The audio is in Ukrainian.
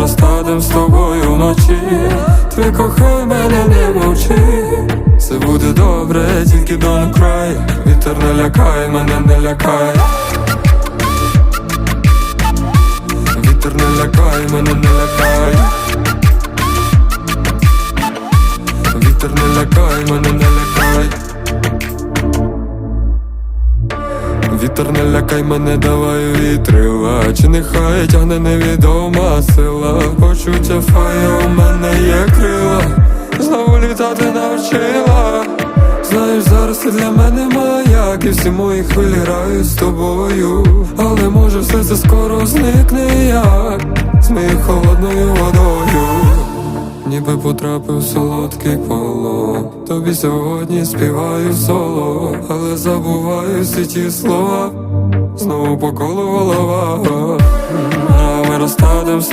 розстадем з тобою вночі. Ти кохай мене, не мовчи. Все буде добре, тільки don't cry Вітер не лякай, мене не лякай. Вітер не лякай, мене не лякай. Вітер не лякай, мене не лякай Вітер не лякай мене, давай вітрила Чи нехай тягне невідома сила. Почуття фая у мене є крила. Знову літати навчила. Знаєш, зараз ти для мене маяк. І всі мої хвилі грають з тобою. Але може все це скоро зникне як З моєю холодною водою Ніби потрапив в солодкий полон. Тобі сьогодні співаю соло, але забуваю всі ті слова. Знову по колу голова